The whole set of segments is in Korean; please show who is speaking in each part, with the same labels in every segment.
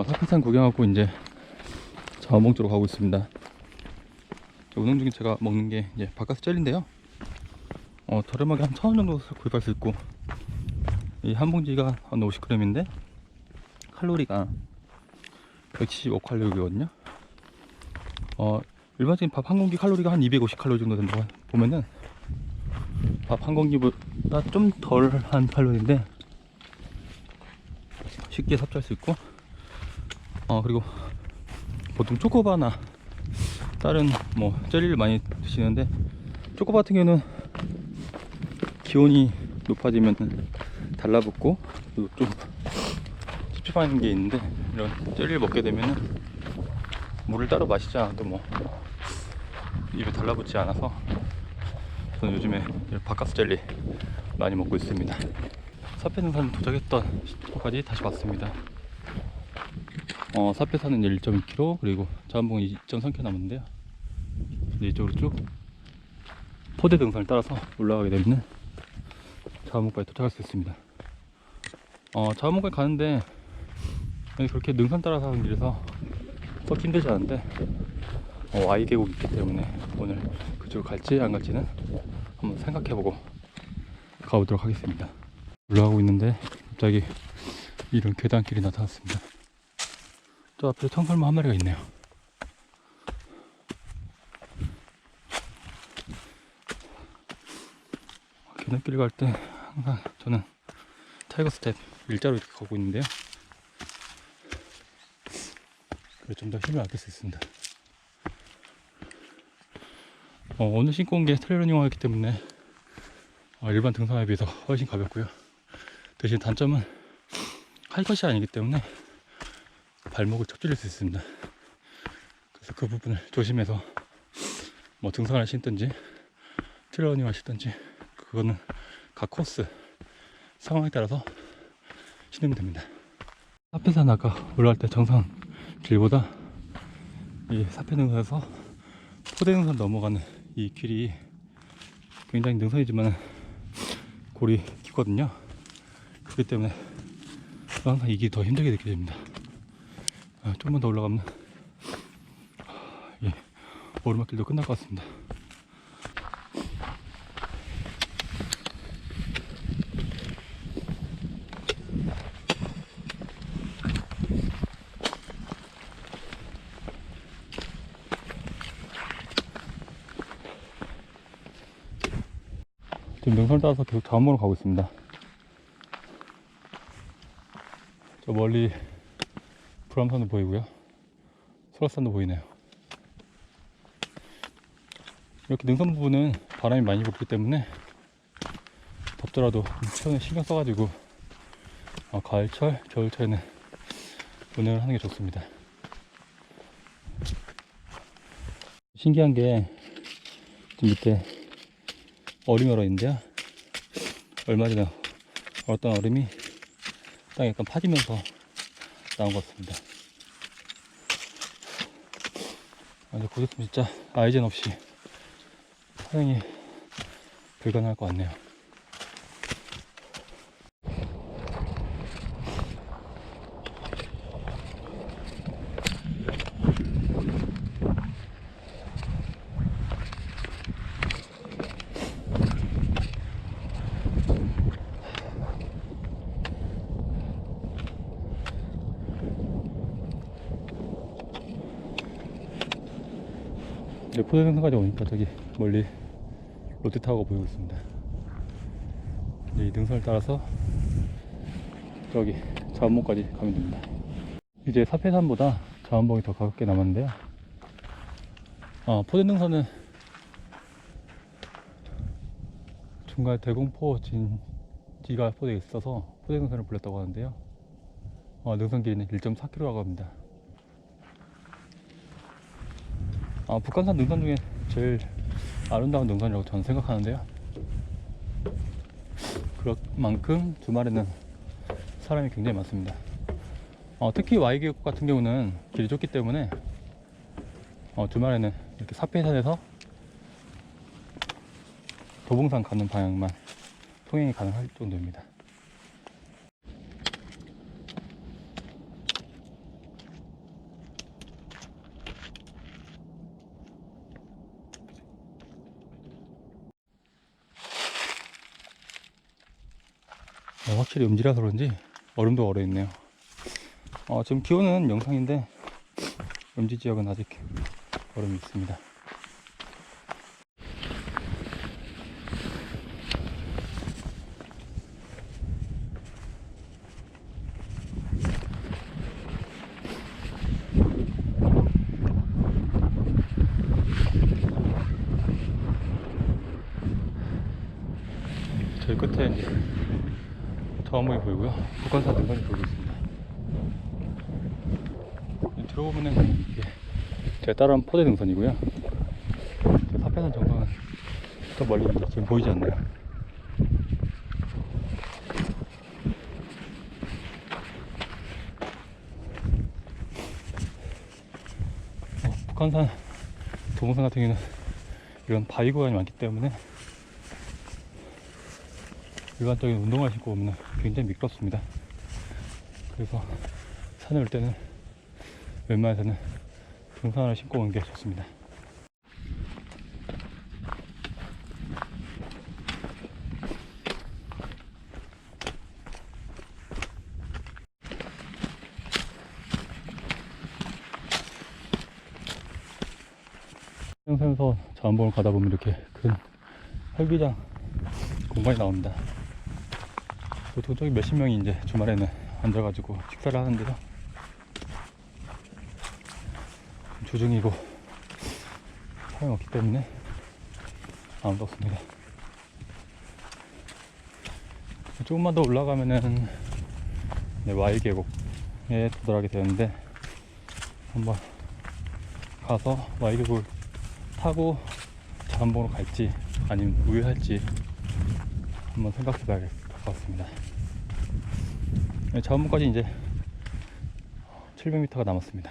Speaker 1: 어, 사피산 구경하고 이제 자원봉 쪽으로 가고 있습니다. 저 운동 중에 제가 먹는 게 이제 바카스 젤리인데요. 어, 저렴하게 한 천 원 정도 구입할 수 있고 이 한 봉지가 한 50g인데 칼로리가 175칼로리거든요. 어, 일반적인 밥 한 공기 칼로리가 한 250칼로리 정도 된다고 보면은 밥 한 공기보다 좀 덜 한 칼로리인데 쉽게 섭취할 수 있고 어 그리고 보통 초코바나 다른 뭐 젤리를 많이 드시는데 초코바 같은 경우는 기온이 높아지면 달라붙고 좀 찝찝한 게 있는데 이런 젤리를 먹게 되면은 물을 따로 마시지 않아도 뭐 입에 달라붙지 않아서 저는 요즘에 바카스 젤리 많이 먹고 있습니다. 사페능산 도착했던 시초까지 다시 왔습니다. 어, 사페산은 1.2km 그리고 자원봉이 2.3km 남았는데요. 이제 이쪽으로 쭉 포대 등산을 따라서 올라가게 되면 자원봉까지 도착할 수 있습니다. 어, 자원봉까지 가는데 그렇게 능선 따라서 하는 길에서 썩 힘들지 않은데 어, Y 계곡이 있기 때문에 오늘 그쪽으로 갈지 안 갈지는 한번 생각해보고 가보도록 하겠습니다. 올라가고 있는데 갑자기 이런 계단길이 나타났습니다. 저 앞에 청설모 한 마리가 있네요. 계단길 갈 때 항상 저는 타이거 스텝 일자로 이렇게 가고 있는데요. 그래 좀더 힘을 아낄 수 있습니다. 어, 오늘 신고 온 게 트레이러닝화이기 때문에 어, 일반 등산화에 비해서 훨씬 가볍고요. 대신 단점은 하이컷이 아니기 때문에 발목을 척질릴 수 있습니다. 그래서 그 부분을 조심해서 뭐 등산을 신든지 트레이러닝을 신든지 그거는 각 코스 상황에 따라서 신으면 됩니다. 사페산 아까 올라갈 때 정상 길보다 이 사페 능선에서 포대 능선 넘어가는 이 길이 굉장히 능선이지만 골이 깊거든요. 그렇기 때문에 항상 이게 더 힘들게 느껴집니다. 아, 조금만 더 올라가면 아, 이 오르막길도 끝날 것 같습니다. 지금 능선을 따라서 계속 자원봉으로 가고 있습니다. 저 멀리 불암산도 보이고요. 설악산도 보이네요. 이렇게 능선 부분은 바람이 많이 불기 때문에 덥더라도 체온에 신경 써가지고 어, 가을철, 겨울철에는 운행을 하는 게 좋습니다. 신기한 게 밑에 얼음이 얼어 있는데요. 얼마 전에 어떤 얼음이 땅에 약간 파지면서 나온 것 같습니다. 아, 곧 있으면 진짜 아이젠 없이 사용이 불가능할 것 같네요. 포대등산까지 오니까 저기 멀리 롯데타워가 보이고 있습니다. 이제 이 능선을 따라서 저기 자원봉까지 가면 됩니다. 이제 사패산보다 자원봉이 더 가깝게 남았는데요. 어, 포대능선은 중간에 대공포 진지가 포대에 있어서 포대능선을 불렀다고 하는데요. 어, 능선 길이는 1.4km라고 합니다. 아, 북한산 능선 중에 제일 아름다운 능선이라고 저는 생각하는데요. 그럴 만큼 주말에는 사람이 굉장히 많습니다. 어, 특히 Y계곡 같은 경우는 길이 좁기 때문에 어, 주말에는 이렇게 사페산에서 도봉산 가는 방향만 통행이 가능할 정도입니다. 어, 확실히 음지라서 그런지 얼음도 얼어 있네요. 어, 지금 기온은 영상인데 음지 지역은 아직 얼음이 있습니다. 끝에 저암봉이 보이고요. 북한산 능선이 보이고 있습니다. 이 들어보면은 이게 제가 따라한 포대 능선이고요. 저 사패산 정상은 더 멀리 있는데 지금 보이지 않나요? 어, 북한산 도봉산 같은 경우는 이런 바위 구간이 많기 때문에 일반적인 운동화 신고 오면 굉장히 미끄럽습니다. 그래서 산에 올 때는 웬만해서는 등산화를 신고 오는 게 좋습니다. 평생에서 자원봉을 가다 보면 이렇게 큰 활기장 공간이 나옵니다. 보통 저기 몇십 명이 이제 주말에는 앉아가지고 식사를 하는데요. 주중이고 사람이 없기 때문에 아무도 없습니다. 조금만 더 올라가면은 네, 와이 계곡에 도달하게 되는데 한번 가서 와이 계곡을 타고 자원봉으로 갈지 아니면 우회할지 한번 생각해 봐야 될 것 같습니다. 네, 자원봉까지 이제 700m가 남았습니다.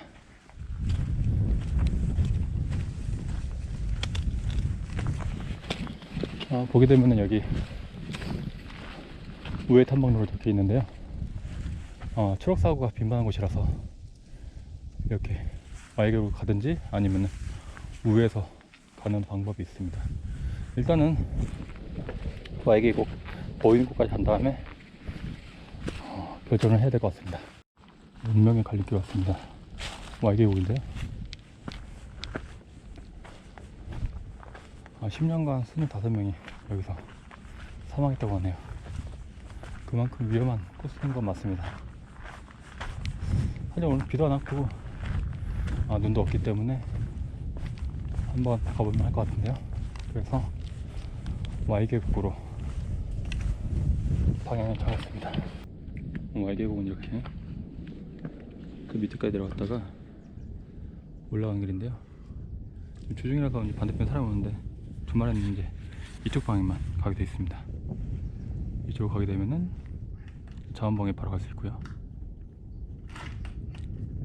Speaker 1: 아, 보게 되면은 여기 우회 탐방로로 적혀 있는데요. 어, 추락 사고가 빈번한 곳이라서 이렇게 와이계로 가든지 아니면 우회해서 가는 방법이 있습니다. 일단은 와이계곡 보이는 곳까지 간 다음에 어, 결정을 해야 될 것 같습니다. 운명의 갈림길 왔습니다. 와이계곡인데요. 아, 10년간 25명이 여기서 사망했다고 하네요. 그만큼 위험한 코스인 건 맞습니다. 하지만 오늘 비도 안 왔고 아, 눈도 없기 때문에 한번 가보면 할 것 같은데요. 그래서 Y계곡으로 방향을 잡았습니다. Y계곡은 이렇게 그 밑에까지 내려갔다가 올라가는 길인데요. 지금 주중이라서 반대편 사람 오는데 주말에는 이제 이쪽 방향만 가게 되어 있습니다. 이쪽으로 가게 되면은 자원봉에 바로 갈 수 있고요.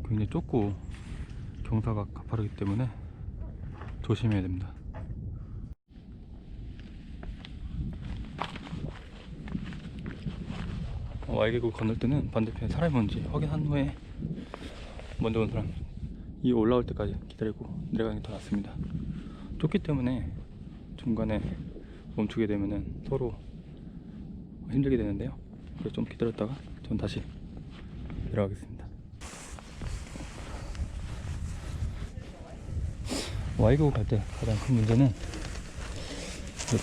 Speaker 1: 굉장히 좁고 경사가 가파르기 때문에 조심해야 됩니다. 어, 와이계곡 건널 때는 반대편에 사람이 뭔지 확인한 후에 먼저 온 사람 이 올라올 때까지 기다리고 내려가는 게 더 낫습니다. 좁기 때문에 중간에 멈추게 되면은 서로 힘들게 되는데요. 그래서 좀 기다렸다가 전 다시 내려가겠습니다. 와이고 갈때 가장 큰 문제는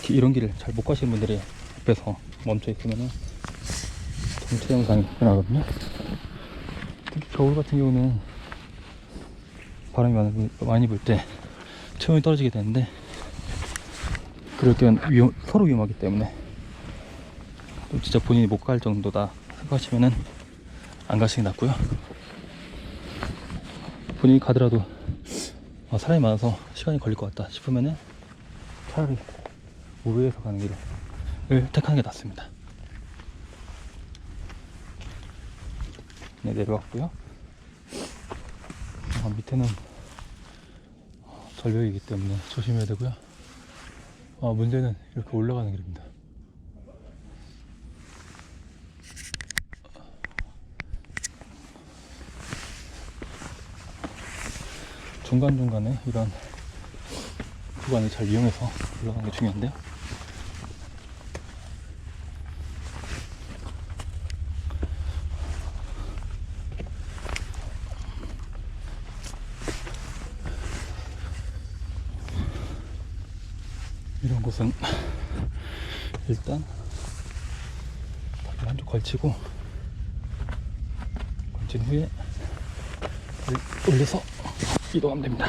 Speaker 1: 이런 길을 잘 못 가시는 분들이 앞에서 멈춰 있으면은 전체 영상이 변하거든요. 특히 겨울 같은 경우는 바람이 많이, 불- 많이 불 때 체온이 떨어지게 되는데 그럴 때는 위험, 서로 위험하기 때문에 또 진짜 본인이 못 갈 정도다 생각하시면은 안 가시는 게 낫고요. 본인이 가더라도 아, 사람이 많아서 시간이 걸릴 것 같다 싶으면은 차라리 우회해서 가는 길을 택하는 게 낫습니다. 네, 내려왔고요. 아, 밑에는 절벽이기 때문에 조심해야 되고요. 아, 문제는 이렇게 올라가는 길입니다. 중간중간에 이런 구간을 잘 이용해서 올라가는 게 중요한데요. 이런 곳은 일단 다리를 한쪽 걸치고 걸친 후에 올려서 이동하면 됩니다.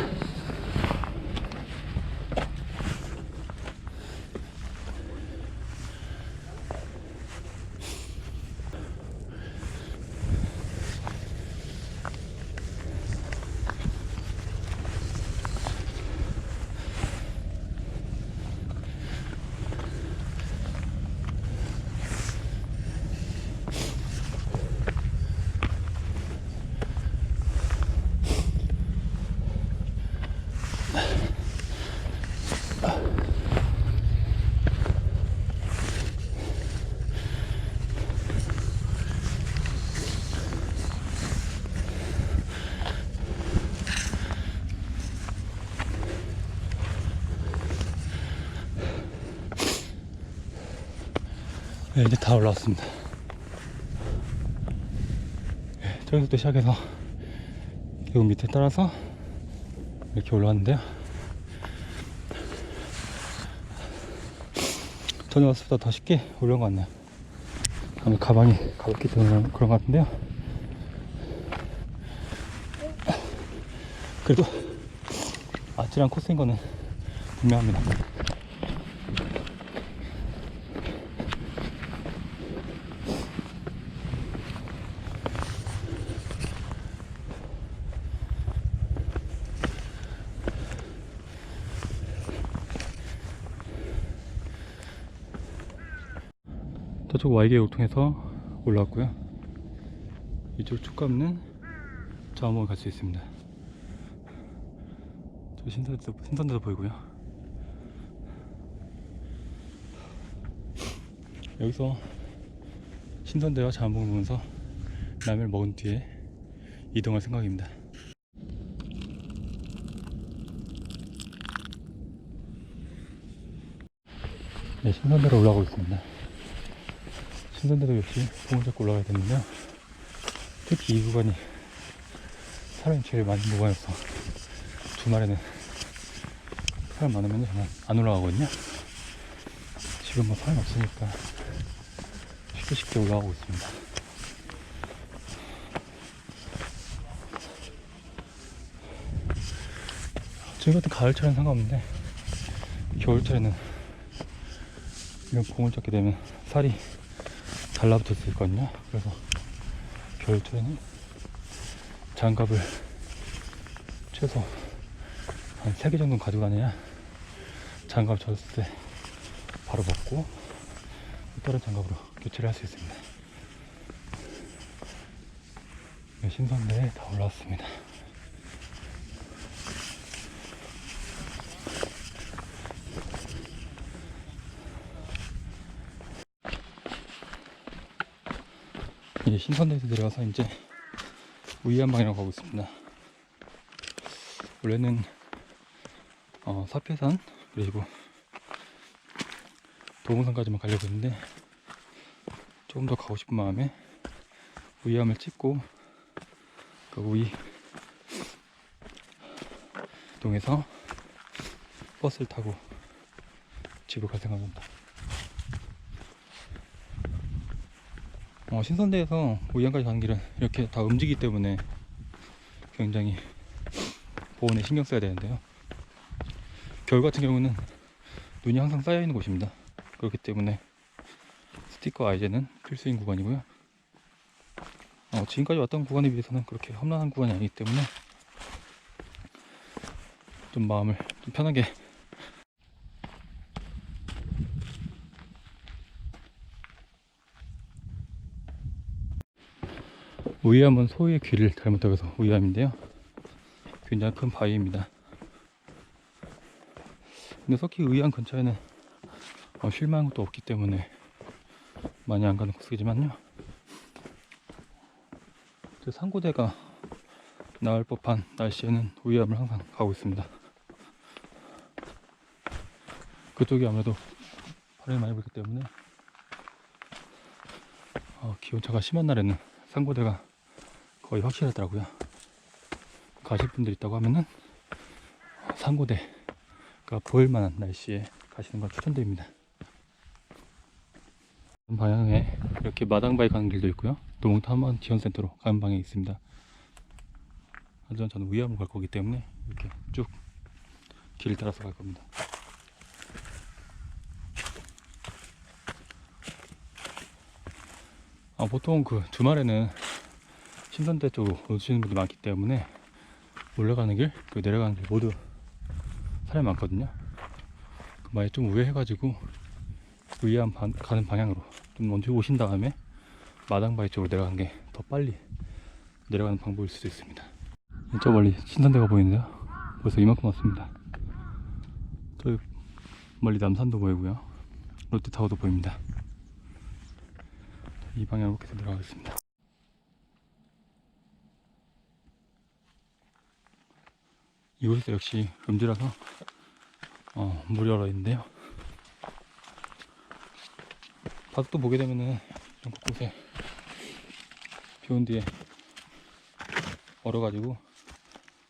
Speaker 1: 네, 이제 다 올라왔습니다. 네, 저기서부터 시작해서 계곡 밑에 따라서 이렇게 올라왔는데요. 전에 왔을 때보다 더 쉽게 올라온 것 같네요. 아마 가방이 가볍기 때문에 그런 것 같은데요. 그래도 아찔한 코스인 거는 분명합니다. 저쪽 Y계곡 통해서 올라왔고요. 이쪽 축감는 저 한번 갈수 있습니다. 저 신선대도, 신선대도 보이고요. 여기서 신선대와 자원봉을 보면서 라면을 먹은 뒤에 이동할 생각입니다. 네, 신선대로 올라가고 있습니다. 신선대도 역시 봉을 잡고 올라가야 되는데요. 특히 이 구간이 사람이 제일 많은 구간이어서 주말에는 사람 많으면 저는 안 올라가거든요. 지금 뭐 사람 없으니까 쉽게 쉽게 올라가고 있습니다. 지금 같은 가을철에는 상관없는데 겨울철에는 이런 봉을 잡게 되면 살이 있거든요. 그래서 겨울철에는 장갑을 최소 한 3개 정도 다녀야 장갑 젖었을 때 바로 벗고 다른 장갑으로 교체를 할 수 있습니다. 네, 신선대에 다 올라왔습니다. 이제 신선대에서 내려와서 이제 우이한방이라고 가고 있습니다. 원래는 어, 사패산 그리고 도봉산까지만 가려고 했는데 조금 더 가고 싶은 마음에 우이함을 찍고 그 우이 동에서 버스를 타고 집으로 갈 생각입니다. 어, 신선대에서 우이안까지 가는 길은 이렇게 다 움직이기 때문에 굉장히 보온에 신경 써야 되는데요. 겨울 같은 경우는 눈이 항상 쌓여 있는 곳입니다. 그렇기 때문에 스티커 아이젠은 필수인 구간이고요. 어, 지금까지 왔던 구간에 비해서는 그렇게 험난한 구간이 아니기 때문에 좀 마음을 좀 편하게 우이암은 소의 귀를 닮았다고 해서 우이암인데요. 굉장히 큰 바위입니다. 근데 석희 의암 근처에는 어, 쉴만한 것도 없기 때문에 많이 안 가는 코스이지만요. 저 상고대가 나을 법한 날씨에는 우이암을 항상 가고 있습니다. 그쪽이 아무래도 바람이 많이 불기 때문에 어, 기온차가 심한 날에는 상고대가 거의 확실하더라고요. 가실 분들 있다고 하면은 상고대가 보일 만한 날씨에 가시는 걸 추천드립니다. 방향에 이렇게 마당바위 가는 길도 있고요. 노몽탄만 지원센터로 가는 방향이 있습니다. 하지만 저는 위암을 갈 거기 때문에 이렇게 쭉 길을 따라서 갈 겁니다. 아, 보통 그 주말에는 신선대 쪽으로 오시는 분들이 많기 때문에 올라가는 길, 그 내려가는 길 모두 사람이 많거든요. 그 만에 좀 우회해가지고 반- 가는 방향으로 좀 먼저 오신 다음에 마당바위 쪽으로 내려가는 게 더 빨리 내려가는 방법일 수도 있습니다. 저 멀리 신선대가 보이는데요. 벌써 이만큼 왔습니다. 저 멀리 남산도 보이고요. 롯데타워도 보입니다. 이 방향으로 계속 내려가겠습니다. 이곳에서 역시 음지라서 어, 얼어 있는데요. 바닥도 보게 되면은 이런 곳곳에 비 온 뒤에 얼어가지고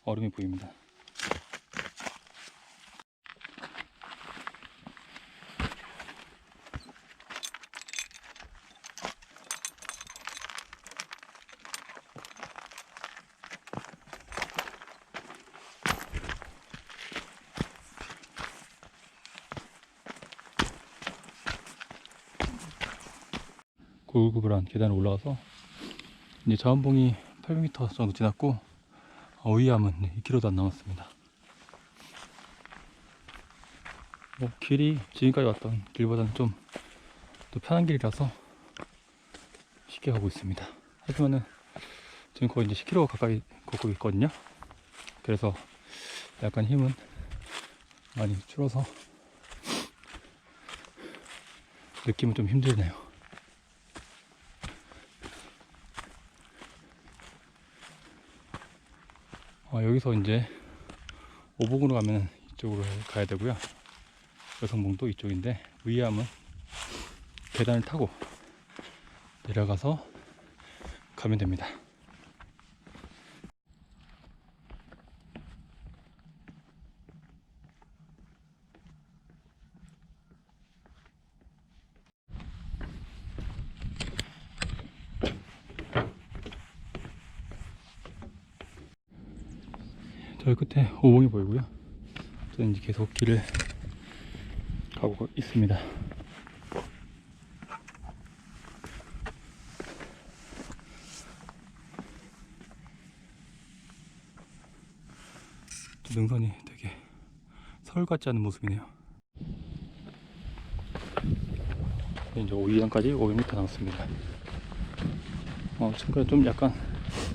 Speaker 1: 얼음이 보입니다. 구불구불한 계단을 올라가서 이제 자원봉이 800m 정도 지났고 어휘암은 2km도 안 남았습니다. 뭐 길이 지금까지 왔던 길보다는 좀더 편한 길이라서 쉽게 가고 있습니다. 하지만은 지금 거의 이제 10km 가까이 걷고 있거든요. 그래서 약간 힘은 많이 줄어서 느낌은 좀 힘들네요. 어, 여기서 이제 오복으로 가면 이쪽으로 가야 되고요. 여성봉도 이쪽인데 위암은 계단을 타고 내려가서 가면 됩니다. 저기 끝에 오봉이 보이고요. 저는 이제 계속 길을 가고 있습니다. 또 능선이 되게 서울 같지 않은 모습이네요. 이제 5위안까지 500m 남았습니다. 어, 친구가 좀 약간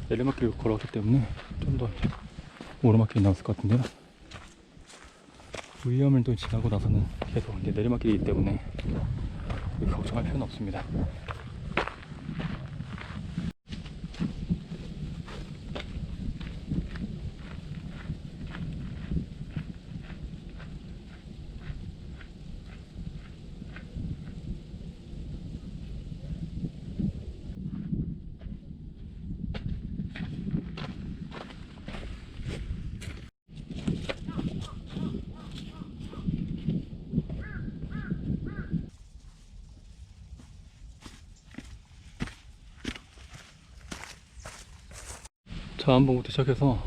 Speaker 1: 내리막길 걸어왔기 때문에 좀더 오르막길이 나왔을 것 같은데요. 위험을 또 지나고 나서는 계속 이제 내리막길이기 때문에 걱정할 필요는 없습니다. 자, 한번부터 시작해서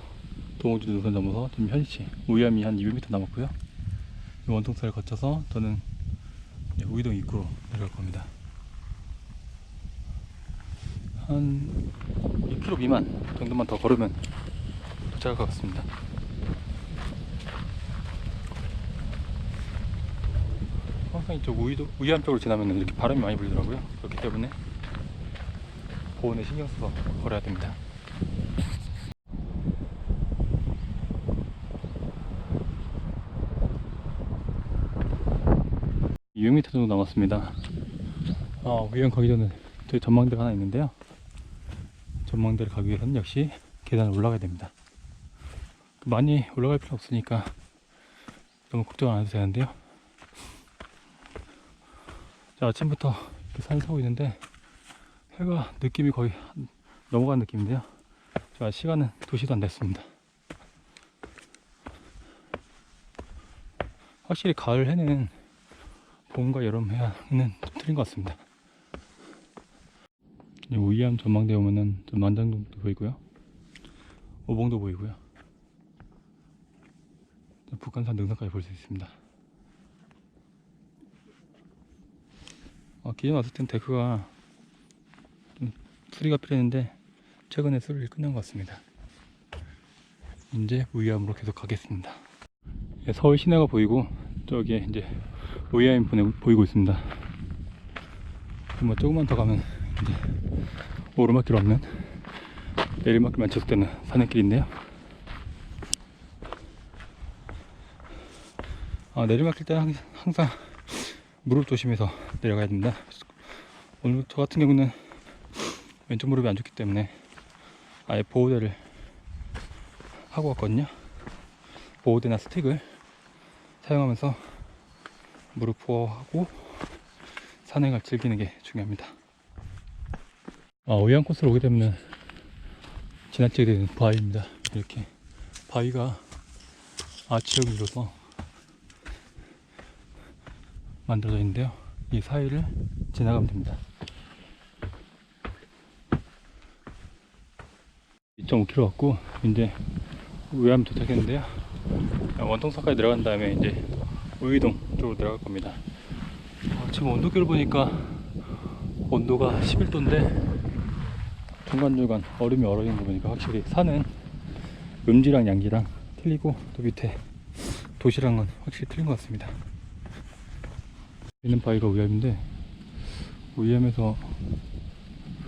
Speaker 1: 동호주 능선 넘어서 지금 현시 우야미 한 200m 남았고요. 이 원통사를 거쳐서 저는 우이동 입구로 내려갈 겁니다. 한 2km 미만 정도만 더 걸으면 도착할 것 같습니다. 항상 이쪽 우이도, 우이암 쪽으로 지나면 이렇게 바람이 많이 불더라고요. 그렇기 때문에 보온에 신경 써서 걸어야 됩니다. 200m 정도 남았습니다. 아, 위험 가기 전에 저기 전망대가 하나 있는데요. 전망대를 가기 위해서는 역시 계단을 올라가야 됩니다. 많이 올라갈 필요 없으니까 너무 걱정 안 해도 되는데요. 자, 아침부터 산을 타고 있는데 해가 느낌이 거의 한- 넘어간 느낌인데요. 자, 시간은 2시도 안 됐습니다. 확실히 가을 해는 봄과 여름 해양은 좀 틀린 것 같습니다. 이 우이암 전망대 오면은 좀 만장도 보이고요. 오봉도 보이고요. 북한산 능선까지 볼 수 있습니다. 어, 기존 왔을 땐 데크가 좀 수리가 필요했는데 최근에 수리를 끝난 것 같습니다. 이제 우이암으로 계속 가겠습니다. 예, 서울 시내가 보이고 저기에 이제 보내- 보이고 있습니다. 뭐 조금만 더 가면 이제 오르막길 없는 내리막길만 지속되는 산행길인데요. 아, 내리막길 때는 항- 항상 무릎 조심해서 내려가야 됩니다. 오늘 저 같은 경우는 왼쪽 무릎이 안 좋기 때문에 아예 보호대를 하고 왔거든요. 보호대나 스틱을 사용하면서 무릎 보호하고 산행을 즐기는 게 중요합니다. 아, 오양 코스로 오게 되면 지나치게 되는 바위입니다. 이렇게 바위가 아치형을 이뤄서 만들어져 있는데요. 이 사이를 지나가면 됩니다. 2.5km 왔고 이제 우회암 도착했는데요. 원통사까지 내려간 다음에 이제 우이동 쪽으로 내려갈 겁니다. 어, 지금 온도계를 보니까 온도가 11도인데 중간중간 얼음이 얼어있는 거 보니까 확실히 산은 음지랑 양지랑 틀리고 또 밑에 도시랑은 확실히 틀린 것 같습니다. 있는 바위가 우암인데 우암에서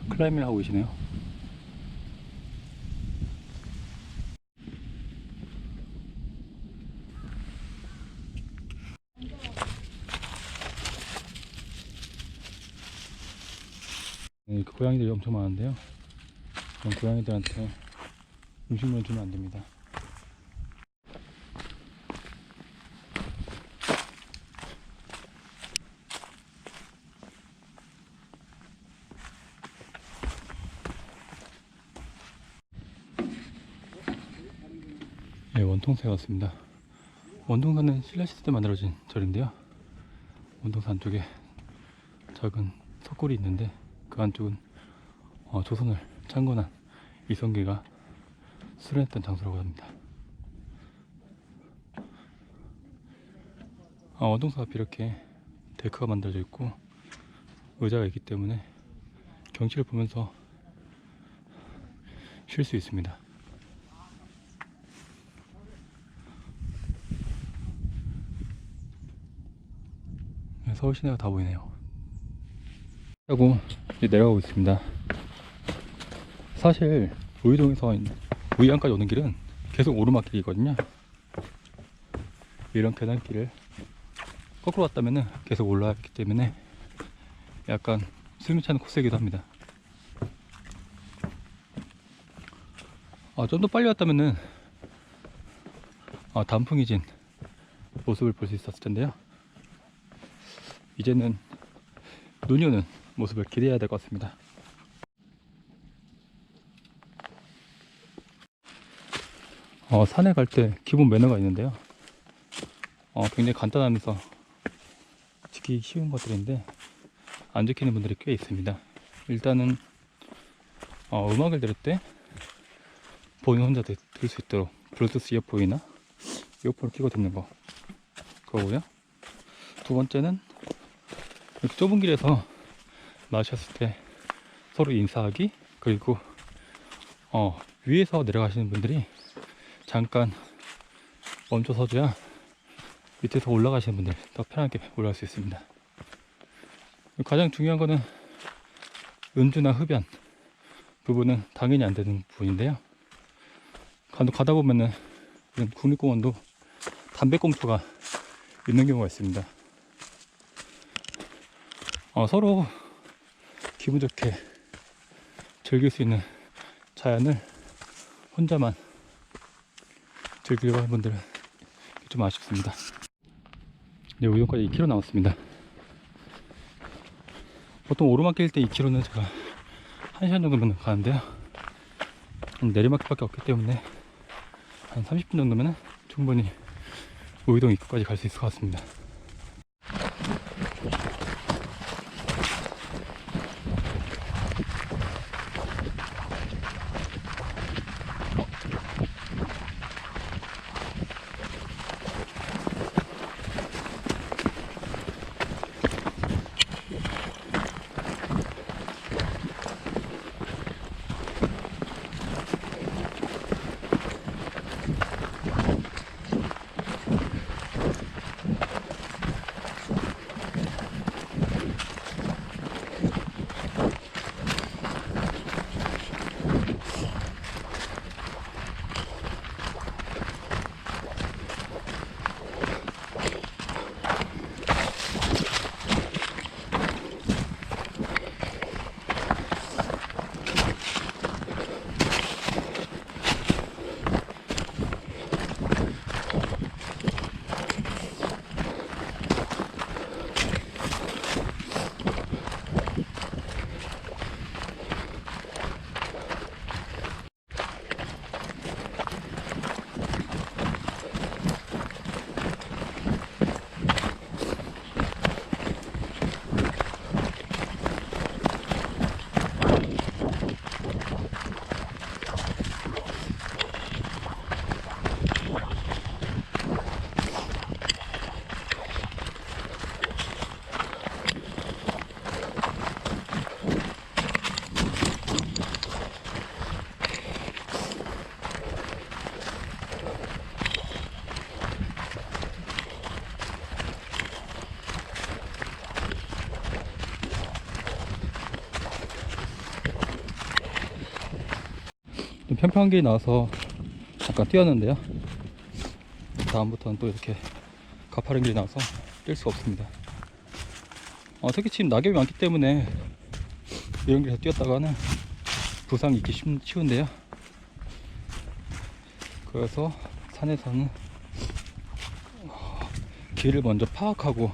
Speaker 1: 클라이밍을 하고 계시네요. 네, 그 고양이들이 엄청 많은데요. 그런 고양이들한테 음식물을 주면 안 됩니다. 예, 원통사에 왔습니다. 원통사는 신라 시대 때 만들어진 절인데요. 원통사 안쪽에 작은 석굴이 있는데 그 안쪽은 어, 조선을 창건한 이성계가 수련했던 장소라고 합니다. 아, 원동사 앞이 이렇게 데크가 만들어져 있고 의자가 있기 때문에 경치를 보면서 쉴 수 있습니다. 네, 서울 시내가 다 보이네요. 하고 내려가고 있습니다. 사실 우이동에서 우이안까지 오는 길은 계속 오르막길이거든요. 이런 계단길을 거꾸로 왔다면은 계속 올라왔기 때문에 약간 숨이 차는 코스이기도 합니다. 아, 좀 더 빨리 왔다면은 아, 단풍이 진 모습을 볼 수 있었을 텐데요. 이제는 눈이 오는 모습을 기대해야 될 것 같습니다. 어, 산에 갈 때 기본 매너가 있는데요. 어, 굉장히 간단하면서 지키기 쉬운 것들인데 안 지키는 분들이 꽤 있습니다. 일단은 어, 음악을 들을 때 본인 혼자 들 수 있도록 블루투스 이어폰이나 이어폰을 끼고 듣는 거 그거고요. 두 번째는 이렇게 좁은 길에서 마셨을 때 서로 인사하기 그리고 어, 위에서 내려가시는 분들이 잠깐 멈춰 서줘야 밑에서 올라가시는 분들 더 편하게 올라갈 수 있습니다. 가장 중요한 거는 은주나 흡연 부분은 당연히 안 되는 부분인데요. 가- 가다 보면은 국립공원도 담배꽁초가 있는 경우가 있습니다. 어, 서로 기분 좋게 즐길 수 있는 자연을 혼자만 즐기려고 하는 분들은 좀 아쉽습니다. 네, 우동까지 2km 남았습니다. 보통 오르막길 때 2km는 제가 1시간 정도면 가는데요. 내리막길밖에 없기 때문에 한 30분 정도면 충분히 우이동 입구까지 갈 수 있을 것 같습니다. 길이 나와서 잠깐 뛰었는데요. 다음부터는 또 이렇게 가파른 길이 나와서 뛸 수가 없습니다. 어, 특히 지금 낙엽이 많기 때문에 이런 길에서 뛰었다가는 부상이 있기 쉬- 쉬운데요. 그래서 산에서는 어, 길을 먼저 파악하고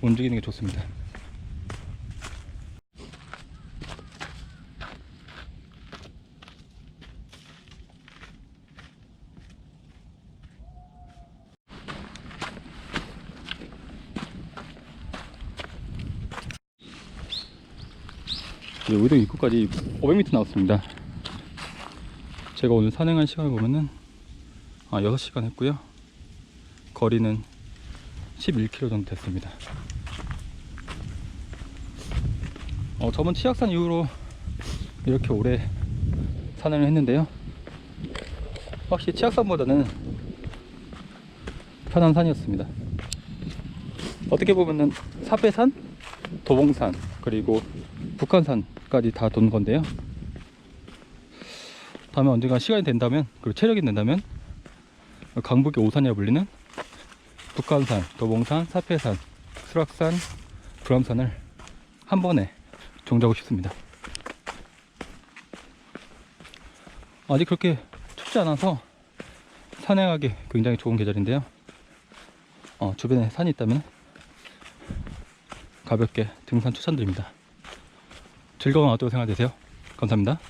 Speaker 1: 움직이는 게 좋습니다. 이제 의동 입구까지 500m 나왔습니다. 제가 오늘 산행한 시간을 보면은 아, 6시간 했고요. 거리는 11km 정도 됐습니다. 어, 저번 치악산 이후로 이렇게 오래 산행을 했는데요. 확실히 치악산보다는 편한 산이었습니다. 어떻게 보면은 사배산, 도봉산, 그리고 북한산까지 다 돈 건데요. 다음에 언젠가 시간이 된다면, 그리고 체력이 된다면, 강북의 오산이라 불리는 북한산, 도봉산, 사패산, 수락산, 불암산을 한 번에 종자고 싶습니다. 아직 그렇게 춥지 않아서 산행하기 굉장히 좋은 계절인데요. 어, 주변에 산이 있다면 가볍게 등산 추천드립니다. 즐거운 아웃도어 생활 되세요. 감사합니다.